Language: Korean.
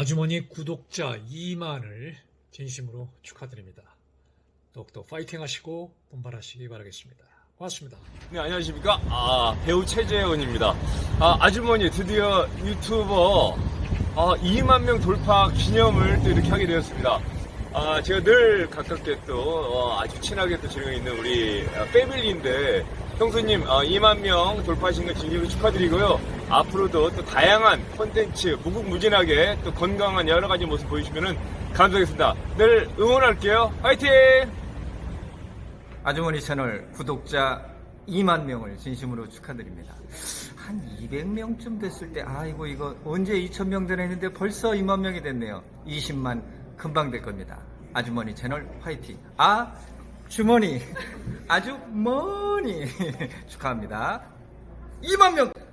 아주머니 구독자 2만을 진심으로 축하드립니다. 더욱더 파이팅 하시고 분발하시기 바라겠습니다. 고맙습니다. 네, 안녕하십니까. 아, 배우 최재원입니다. 아, 아주머니 드디어 유튜버 아, 2만 명 돌파 기념을 또 이렇게 하게 되었습니다. 아, 제가 늘 가깝게 또 어, 아주 친하게 또 지내고 있는 우리 아, 패밀리인데 형수님 아, 2만 명 돌파하신 거 진심으로 축하드리고요. 앞으로도 또 다양한 콘텐츠 무궁무진하게 또 건강한 여러 가지 모습 보여주시면 감사하겠습니다. 늘 응원할게요. 화이팅! 아주머니 채널 구독자 2만 명을 진심으로 축하드립니다. 한 200명쯤 됐을 때, 아이고, 이거 언제 2,000명 되나 했는데 벌써 2만 명이 됐네요. 20만 금방 될 겁니다. 아주머니 채널 화이팅. 아, 주머니. 아주 머니. 축하합니다. 2만 명!